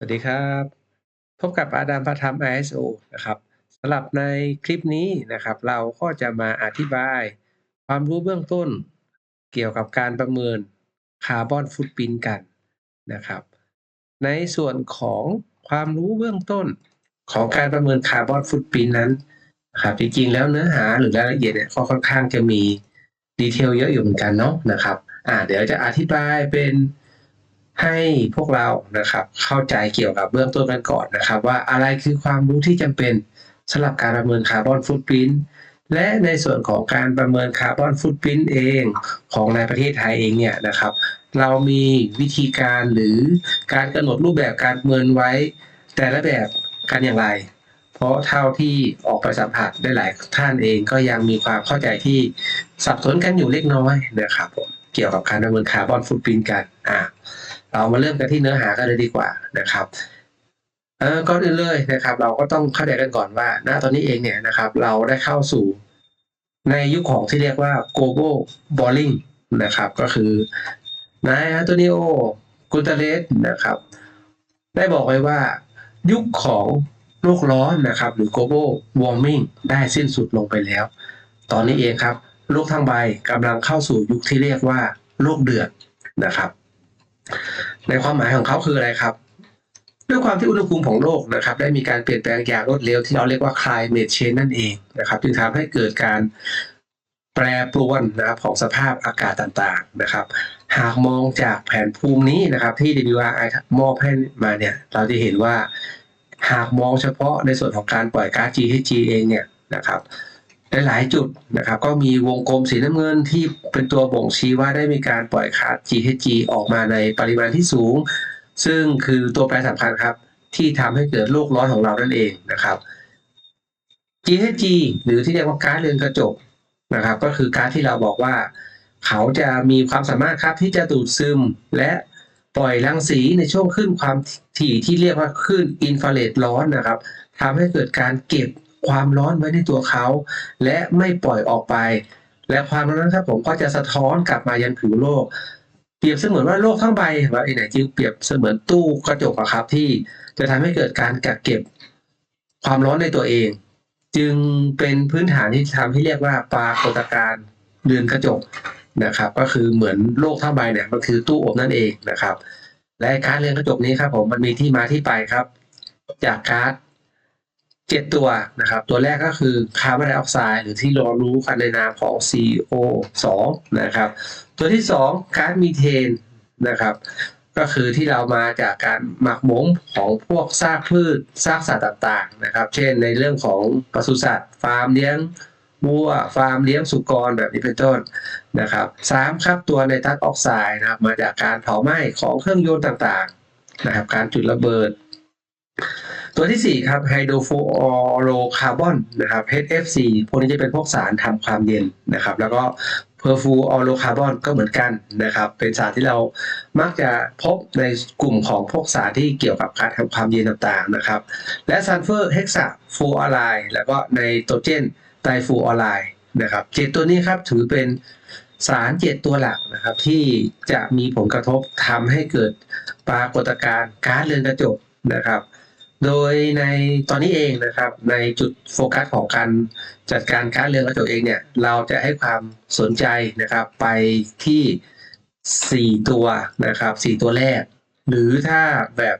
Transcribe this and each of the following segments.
สวัสดีครับ พบกับอาดามพระธรรม ISO นะครับสำหรับในคลิปนี้นะครับ เราก็จะมาอธิบายความรู้เบื้องต้น เกี่ยวกับการประเมินคาร์บอนฟุตปรินกันนะครับ ในส่วนของความรู้เบื้องต้นของการประเมินคาร์บอนฟุตปรินนั้นนะครับจริงๆแล้วเนื้อหาหรือรายละเอียดเนี่ยก็ค่อนข้างจะมีดีเทลเยอะอยู่เหมือนกันเนาะนะครับอ่าเดี๋ยวจะอธิบายเป็น ให้พวกเรานะครับเข้าใจเกี่ยวกับเบื้องต้นกันก่อนนะครับ ว่าอะไรคือความรู้ที่จำเป็นสำหรับการประเมินคาร์บอนฟุตปรินท์และในส่วนของการประเมินคาร์บอนฟุตปรินท์เองของในประเทศไทยเองเนี่ยนะครับ เรามีวิธีการหรือการกำหนดรูปแบบการประเมินไว้ แต่ละแบบกันอย่างไร เพราะเท่าที่ออกไปสัมผัสได้หลายท่านเองก็ยังมีความเข้าใจที่สับสนกันอยู่เล็กน้อยนะครับผมเกี่ยวกับการประเมินคาร์บอนฟุตปรินท์กันอ่า เรามาเริ่มกันที่เนื้อหากันเลยดีกว่านะครับเออก่อนอื่นเลยนะครับ เราก็ต้องเข้าใจกันก่อนว่าณตอนนี้เองเนี่ยนะครับ เราได้เข้าสู่ในยุคของที่เรียกว่า global boiling นะครับ ก็คือนายอันโตนิโอกุตาเลสนะครับ ได้บอกไว้ว่ายุคของโลกร้อนนะครับ หรือ global warming ได้สิ้นสุดลงไปแล้ว ตอนนี้เองครับ โลกทั้งใบกำลังเข้าสู่ยุคที่เรียกว่า โลกเดือดนะครับ ในความหมายของเขาคืออะไรครับ ด้วยความที่อุณหภูมิของโลกนะครับ ได้มีการเปลี่ยนแปลงอย่างรวดเร็วที่เราเรียกว่า climate change นั่นเองนะครับจึงทำให้เกิดการแปรปรวนนะครับของสภาพอากาศต่างๆนะครับ หากมองจากแผนภูมินี้นะครับ ที่ WRI มอบให้มาเนี่ย เราจะเห็นว่าหากมองเฉพาะในส่วนของการปล่อยก๊าซ GHG เองเนี่ยนะครับ หลายจุดนะครับก็มีวงกลมสีน้ำเงินที่เป็นตัวบ่งชี้ว่าได้มีการปล่อยก๊าซ GHG ออกมาในปริมาณที่สูง ซึ่งคือตัวแปรสำคัญครับ ที่ทำให้เกิดโลกร้อนของเรานั่นเองนะครับ GHG หรือที่เรียกว่าก๊าซเรือนกระจกนะครับ ก็คือก๊าซที่เราบอกว่า เขาจะมีความสามารถครับที่จะดูดซึมและปล่อยรังสีในช่วงขึ้นความถี่ที่เรียกว่าขึ้นอินฟราเรดร้อนนะครับทำให้เกิดการเก็บ ความร้อนไว้ในตัวเขา และไม่ปล่อยออกไป และความร้อนนั้นครับผมก็จะสะท้อนกลับมายังผิวโลก เปรียบเสมือนว่าโลกทั้งใบของเราเองเนี่ยจึงเปรียบเสมือนตู้กระจกอะครับที่จะทำให้เกิดการกักเก็บความร้อนในตัวเอง จึงเป็นพื้นฐานที่ทำให้เรียกว่าปรากฏการณ์เรือนกระจกนะครับ ก็คือเหมือนโลกทั้งใบเนี่ยมันคือตู้อบนั่นเองนะครับและกาซเรือนกระจกนี้ครับผมมันมีที่มาที่ไปครับ จากก๊าซ เจ็ดตัวนะครับ ตัวแรกก็คือคาร์บอนไดออกไซด์หรือที่เรารู้กันในนามของ CO2 นะครับ ตัวที่สองก๊าซมีเทนนะครับ ก็คือที่เรามาจากการหมักหมมของพวกซากพืชซากสัตว์ต่างๆนะครับ เช่นในเรื่องของปศุสัตว์ ฟาร์มเลี้ยงวัวฟาร์มเลี้ยงสุกรแบบนี้เป็นต้นนะครับสามครับตัวไนตรัสออกไซด์นะครับมาจากการเผาไหม้ของเครื่องยนต์ต่างๆนะครับ การจุดระเบิด ตัวที่ 4 ครับไฮโดรฟลูออโรคาร์บอนนะครับ HFC พวกนี้จะเป็นพวกสารทำความเย็นนะครับ แล้วก็เพอร์ฟูออโรคาร์บอนก็เหมือนกันนะครับ เป็นสารที่เรามักจะพบในกลุ่มของพวกสารที่เกี่ยวกับการทำความเย็นต่างๆนะครับ และซัลเฟอร์เฮกซาฟูออไลน์แล้วก็ไนโตรเจนไตรฟูออไลน์นะครับเจ็ดตัวนี้ครับถือเป็นสารเจ็ดตัวหลักนะครับ ที่จะมีผลกระทบทำให้เกิดปรากฏการณ์ก๊าซเรือนกระจกนะครับ โดยในตอนนี้เองนะครับในจุดโฟกัสของการจัดการก๊าเรือนกระจกเองเนี่ยเราจะให้ความสนใจนะครับไปที่ 4 ตัวนะครับ 4 ตัวแรก หรือถ้าแบบ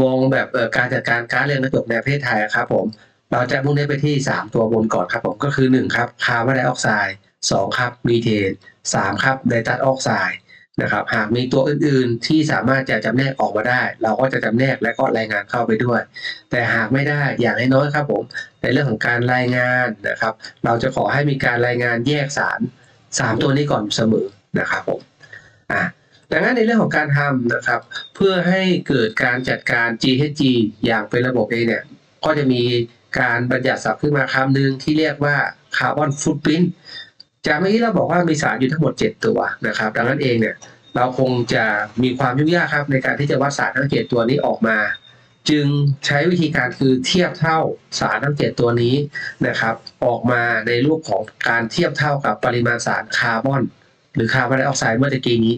มองแบบการจัดการก๊าเรือนกระจกในประเทศไทยครับผมเราจะมุ่งเน้นไปที่ 3 ตัวบนก่อนครับผมก็คือ 1 ครับคาร์บอนไดออกไซด์2ครับมีเทน3ครับไนตรัสออกไซด์ นะครับหากมีตัวอื่นๆที่สามารถจะจำแนกออกมาได้ เราก็จะจำแนกและก็รายงานเข้าไปด้วย แต่หากไม่ได้อย่างน้อยครับผม ในเรื่องของการรายงานนะครับ เราจะขอให้มีการรายงานแยกสาร3ตัวนี้ก่อนเสมอนะครับผมอะดังนั้นในเรื่องของการทำนะครับ เพื่อให้เกิดการจัดการ GHG อย่างเป็นระบบเองเนี่ยก็จะมีการบัญญัติศัพท์ขึ้นมาคำหนึ่งที่เรียกว่าคาร์บอนฟุตปรินท์ จากเมื่อกี้เราบอกว่ามีสารอยู่ทั้งหมด 7 ตัวนะครับ ดังนั้นเองเนี่ยเราคงจะมีความยุ่งยากครับในการที่จะวัดสารทั้ง7ตัวนี้ออกมา จึงใช้วิธีการคือเทียบเท่าสารทั้ง7ตัวนี้นะครับ ออกมาในรูปของการเทียบเท่ากับปริมาณสารคาร์บอน หรือคาร์บอนไดออกไซด์เมื่อตะกี้นี้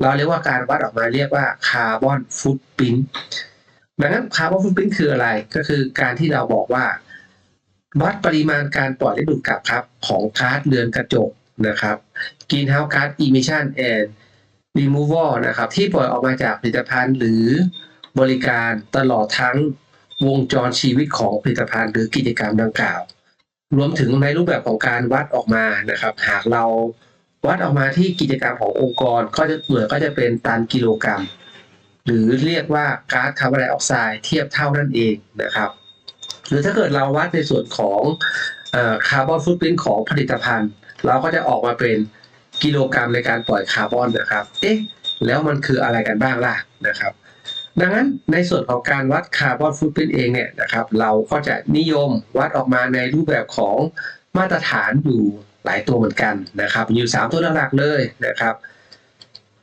เราเรียกว่าการวัดออกมาเรียกว่าคาร์บอนฟุตปรินท์ดังนั้นคาร์บอนฟุตพิ้นคืออะไรก็คือการที่เราบอกว่า วัดปริมาณการปล่อยและดูดกลับครับ ของก๊าซเรือนกระจกนะครับ Greenhouse Gas Emission and Removal นะครับ ที่ปล่อยออกมาจากผลิตภัณฑ์หรือบริการตลอดทั้งวงจรชีวิตของผลิตภัณฑ์หรือกิจกรรมดังกล่าว รวมถึงในรูปแบบของการวัดออกมานะครับ หากเราวัดออกมาที่กิจกรรมขององค์กรก็จะเหมือนก็จะเป็นตันกิโลกรัม หรือเรียกว่าก๊าซคาร์บอนไดออกไซด์เทียบเท่านั่นเองนะครับ หรือถ้าเกิดเราวัดในส่วนของคาร์บอนฟุตพิ้นของผลิตภัณฑ์ เราก็จะออกมาเป็นกิโลกรัมในการปล่อยคาร์บอนนะครับ เอ๊ะ แล้วมันคืออะไรกันบ้างล่ะนะครับ ดังนั้นในส่วนของการวัดคาร์บอนฟุตพิ้นเองเนี่ยนะครับ เราก็จะนิยมวัดออกมาในรูปแบบของมาตรฐานอยู่หลายตัวเหมือนกันนะครับ อยู่ 3 ตัวหลักๆเลยนะครับ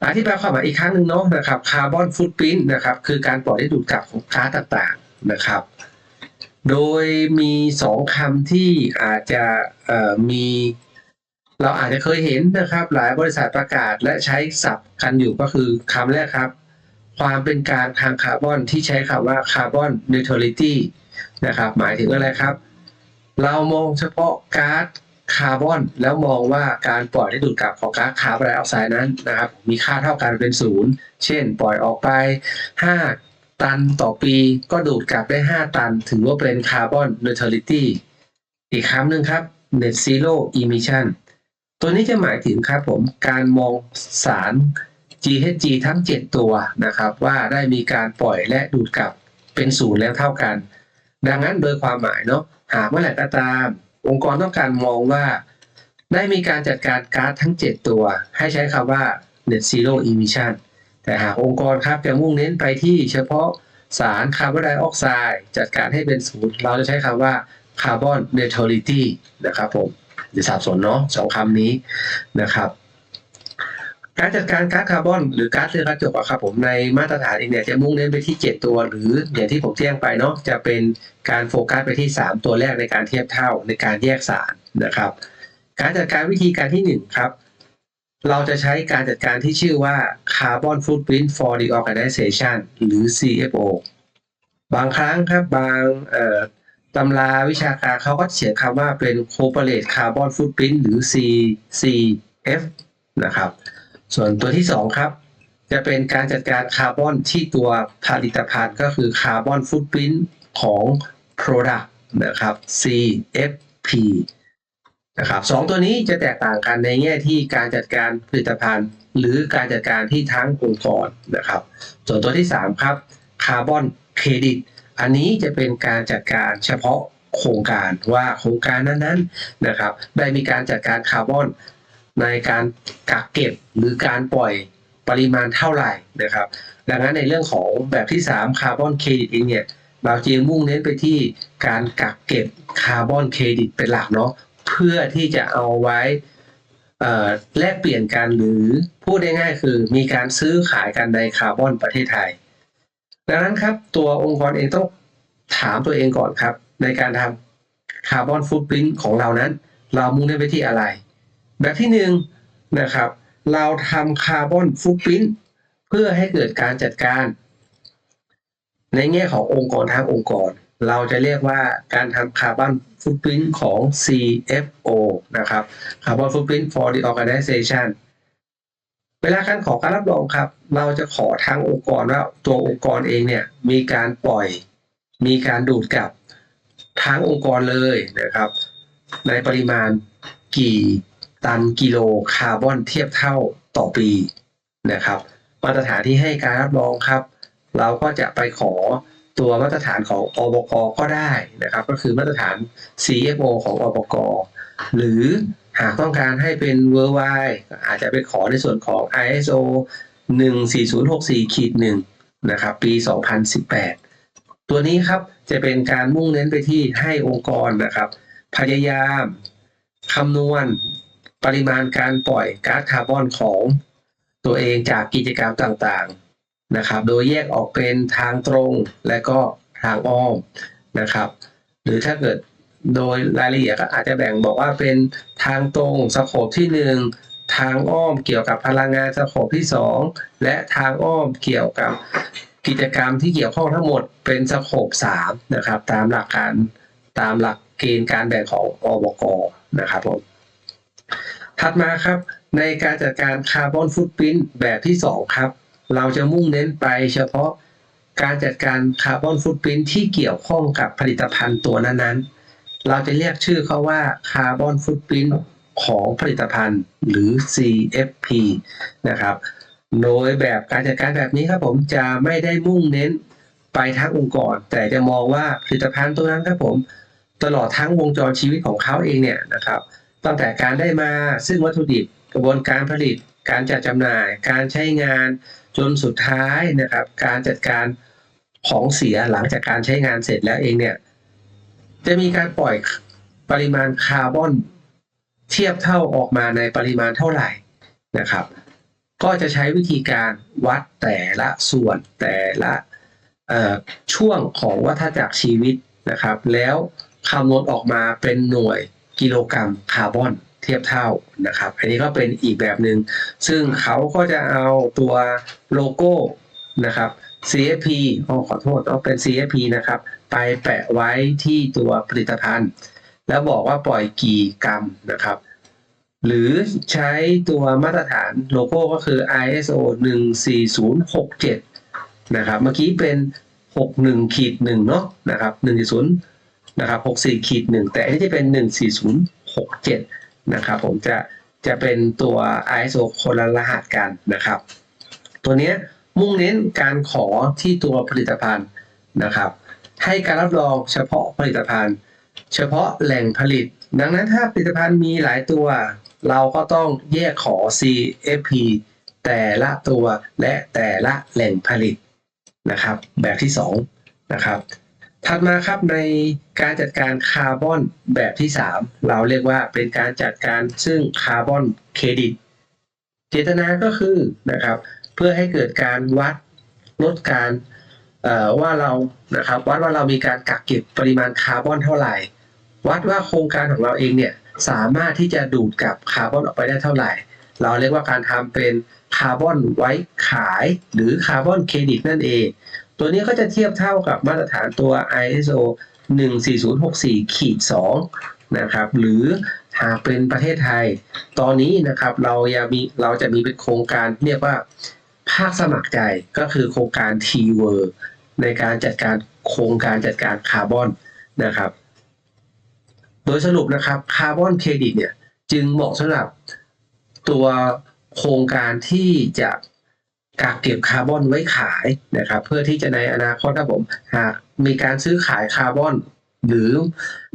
อธิบายความหมายอีกครั้งหนึ่งเนาะนะครับคาร์บอนฟุตพิ้นนะครับ คือการปล่อยได้ดูดกลับของก๊าซต่างๆนะครับ โดยมีสองคำที่อาจจะมี เราอาจจะเคยเห็นนะครับ หลายบริษัทประกาศและใช้ศัพท์กันอยู่ก็คือคำแรกครับ ความเป็นกลางทางคาร์บอนที่ใช้คำว่าคาร์บอนนิวทรัลิตี้นะครับ หมายถึงอะไรครับ เรามองเฉพาะก๊าซคาร์บอนแล้วมองว่าการปล่อยได้ดูดกลับของก๊าซคาร์บอนไดออกไซด์นั้นนะครับ มีค่าเท่ากันเป็นศูนย์เช่น ปล่อยออกไป 5 ตันต่อปีก็ดูดกลับได้ 5 ตัน ถือว่าเป็นคาร์บอนนิวทรัลิตี้อีกคำหนึ่งครับ net zero emission ตัวนี้จะหมายถึงครับผมการมองสาร GHG ทั้ง 7 ตัวนะครับ ว่าได้มีการปล่อยและดูดกลับเป็นศูนย์แล้วเท่ากัน ดังนั้นโดยความหมายเนาะหากเมื่อไหร่ก็ตาม องค์กรต้องการมองว่า ได้มีการจัดการก๊าซทั้ง 7 ตัว ให้ใช้คำว่า net zero emission แต่หากองค์กรครับจะมุ่งเน้นไปที่เฉพาะสารคาร์บอนไดออกไซด์จัดการให้เป็นศูนย์เราจะใช้คำว่า carbon neutrality นะครับผมจะสับสนเนาะสองคำนี้นะครับ การจัดการก๊าซคาร์บอนหรือก๊าซเรือนกระจกอะครับผมในมาตรฐานเองเนี่ยจะมุ่งเน้นไปที่ 7 ตัว หรืออย่างที่ผมแจ้งไปเนาะจะเป็นการโฟกัสไปที่ 3 ตัวแรกในการเทียบเท่าในการแยกสารนะครับ การจัดการวิธีการที่ 1 ครับ เราจะใช้การจัดการที่ชื่อว่า Carbon Footprint for the Organization หรือ CFO บางครั้งครับบางตำราวิชาการเขาก็เขียนคำว่าเป็น Corporate Carbon Footprint หรือ CCF นะครับ ส่วนตัวที่ 2 ครับ จะเป็นการจัดการคาร์บอนที่ตัวผลิตภัณฑ์ก็คือคาร์บอนฟุตพิ้นของ Product นะครับ CFP นะครับสองตัวนี้จะแตกต่างกันในแง่ที่การจัดการผลิตภัณฑ์ หรือการจัดการที่ทั้งองค์กรนะครับ ส่วนตัวที่ 3 ครับคาร์บอนเครดิตอันนี้จะเป็นการจัดการเฉพาะโครงการว่าโครงการนั้นๆนะครับ ได้มีการจัดการคาร์บอนในการกักเก็บหรือการปล่อยปริมาณเท่าไหร่นะครับ ดังนั้นในเรื่องของแบบที่3คาร์บอนเครดิตเองเนี่ยเราจึงมุ่งเน้นไปที่การกักเก็บคาร์บอนเครดิตเป็นหลักเนาะ พื่อที่จะเอาไว้แลกเปลี่ยนกันหรือพูดได้ง่ายคือมีการซื้อขายกันในคาร์บอนประเทศไทย ดังนั้นครับตัวองค์กรเองต้องถามตัวเองก่อนครับ ในการทำคาร์บอนฟุตพิ้นของเรานั้น เรามุ่งเน้นไปที่อะไร แบบที่หนึ่งนะครับ เราทำคาร์บอนฟุตพิ้นเพื่อให้เกิดการจัดการ ในแง่ขององค์กรทางองค์กร เราจะเรียกว่าการทำคาร์บอนฟุตพิ้นของ CFO นะครับ Carbon Footprint for the Organization เวลาการขอการรับรองครับ เราจะขอทางองค์กรว่าตัวองค์กรเองเนี่ยมีการปล่อย มีการดูดกลับทั้งองค์กรเลยนะครับ ในปริมาณกี่ตันกิโลคาร์บอนเทียบเท่าต่อปีนะครับ มาตรฐานที่ให้การรับรองครับ เราก็จะไปขอ ตัวมาตรฐานของอบกก็ได้นะครับ ก็คือมาตรฐาน CFO ของอบกหรือหากต้องการให้เป็น worldwide อาจจะไปขอในส่วนของ ISO 14064ขีด1นะครับ ปี 2018 ตัวนี้ครับจะเป็นการมุ่งเน้นไปที่ให้องค์กรนะครับ พยายามคำนวณปริมาณการปล่อยก๊าซคาร์บอนของตัวเองจากกิจกรรมต่างๆ นะครับ โดยแยกออกเป็นทางตรงและก็ทางอ้อมนะครับ หรือถ้าเกิดโดยรายละเอียดก็อาจจะแบ่งบอกว่าเป็นทางตรงสโคปที่ 1 ทางอ้อมเกี่ยวกับพลังงานสโคปที่ 2 และทางอ้อมเกี่ยวกับกิจกรรมที่เกี่ยวข้องทั้งหมดเป็นสโคป3นะครับ ตามหลักการตามหลักเกณฑ์การแบ่งของอบกนะครับผมถัดมาครับในการจัดการคาร์บอนฟุตพิ้นแบบที่ 2 ครับ เราจะมุ่งเน้นไปเฉพาะการจัดการคาร์บอนฟุตพิ้นที่เกี่ยวข้องกับผลิตภัณฑ์ตัวนั้นๆ เราจะเรียกชื่อเขาว่าคาร์บอนฟุตพิ้นของผลิตภัณฑ์หรือ CFP นะครับ โดยแบบการจัดการแบบนี้ครับผมจะไม่ได้มุ่งเน้นไปทั้งองค์กร แต่จะมองว่าผลิตภัณฑ์ตัวนั้นครับผม ตลอดทั้งวงจรชีวิตของเขาเองเนี่ยนะครับ ตั้งแต่การได้มาซึ่งวัตถุดิบกระบวนการผลิต การจัดจำหน่าย การใช้งานจนสุดท้ายนะครับ การจัดการของเสียหลังจากการใช้งานเสร็จแล้วเองเนี่ยจะมีการปล่อยปริมาณคาร์บอนเทียบเท่าออกมาในปริมาณเท่าไหร่นะครับ ก็จะใช้วิธีการวัดแต่ละส่วนแต่ละช่วงของวัฏจักรชีวิตนะครับ แล้วคำนวณออกมาเป็นหน่วยกิโลกรัมคาร์บอน เทียบเท่านะครับ อันนี้ก็เป็นอีกแบบหนึง่งซึ่งเขาก็จะเอาตัวโลโก้นะครับ CFP อ๋อขอโทษต้องเป็น CFP นะครับ ไปแปะไว้ที่ตัวผลิตภัณฑ์ แล้วบอกว่าปล่อยกี่กรัมนะครับ หรือใช้ตัวมาตรฐานโลโก้ก็คือ ISO 14067 นะครับ เมื่อกี้เป็น 61ขีด1เนาะนะครับ1.0นะครับ64ขีด1แต่อันนี้จะเป็น 14067 นะครับผมจะจะเป็นตัว ISO คนละรหัสกันนะครับ ตัวนี้มุ่งเน้นการขอที่ตัวผลิตภัณฑ์นะครับ ให้การรับรองเฉพาะผลิตภัณฑ์ เฉพาะแหล่งผลิต ดังนั้นถ้าผลิตภัณฑ์มีหลายตัว เราก็ต้องแยกขอ CFP แต่ละตัวและแต่ละแหล่งผลิตนะครับ แบบที่2นะครับ ถัดมาครับในการจัดการคาร์บอนแบบที่ 3 เราเรียกว่าเป็นการจัดการซึ่งคาร์บอนเครดิตเจตนาก็คือนะครับเพื่อให้เกิดการวัดลดการว่าเรานะครับวัดว่าเรามีการกักเก็บปริมาณคาร์บอนเท่าไหร่ วัดว่าโครงการของเราเองเนี่ยสามารถที่จะดูดกับคาร์บอนออกไปได้เท่าไหร่ เราเรียกว่าการทำเป็นคาร์บอนไว้ขายหรือคาร์บอนเครดิตนั่นเอง ตัวนี้ก็จะเทียบเท่ากับมาตรฐานตัว ISO 14064ขีด2นะครับหรือหากเป็นประเทศไทย ตอนนี้นะครับเรายมีเราจะมีเป็นโครงการเรียกว่าภาคสมัครใจก็คือโครงการ t w o r ในการจัดการโครงการจัดการคาร์บอนนะครับ โดยสรุปนะครับคาร์บอนเครดิตเนี่ยจึงเหมาะสำหรับตัวโครงการที่จะ กักเก็บคาร์บอนไว้ขายนะครับ เพื่อที่จะในอนาคตครับผมหากมีการซื้อขายคาร์บอน หรือ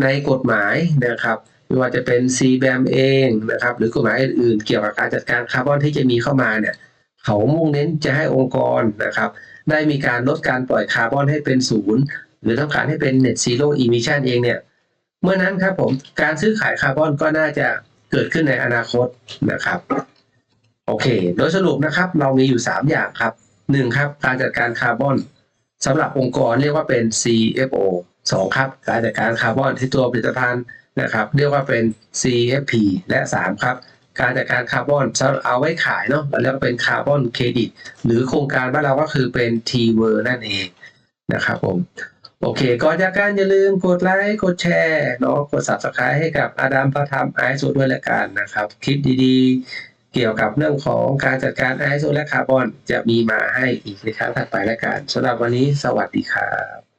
ในกฎหมายนะครับไม่ว่าจะเป็น CBAM เองนะครับ หรือกฎหมายอื่นๆเกี่ยวกับการจัดการคาร์บอนที่จะมีเข้ามาเนี่ยเขามุ่งเน้นจะให้องค์กรนะครับ ได้มีการลดการปล่อยคาร์บอนให้เป็นศูนย์หรือต้องการให้เป็น net zero emission เองเนี่ยเมื่อนั้นครับผมการซื้อขายคาร์บอนก็น่าจะเกิดขึ้นในอนาคตนะครับ โอเค โดยสรุปนะครับ เรามีอยู่ 3 อย่างครับ 1. ครับ การจัดการคาร์บอนสำหรับองค์กรเรียกว่าเป็น CFO 2. ครับ การจัดการคาร์บอนที่ตัวผลิตภัณฑ์นะครับ เรียกว่าเป็น CFP และ 3 ครับ การจัดการคาร์บอนเอาไว้ขายเนาะแล้วเป็นคาร์บอนเครดิตหรือโครงการบ้านเราก็คือเป็น T w o r นั่นเองนะครับผมโอเค ก่อนจากการอย่าลืมกดไลค์ กดแชร์เนาะกด subscribe ให้กับอาดัมพระธรรมไอโซด้วยละกันนะครับ คลิปดีๆ เกี่ยวกับเรื่องของการจัดการไอโซและคาร์บอน จะมีมาให้อีกในครั้งถัดไปและกันสำหรับวันนี้สวัสดีครับ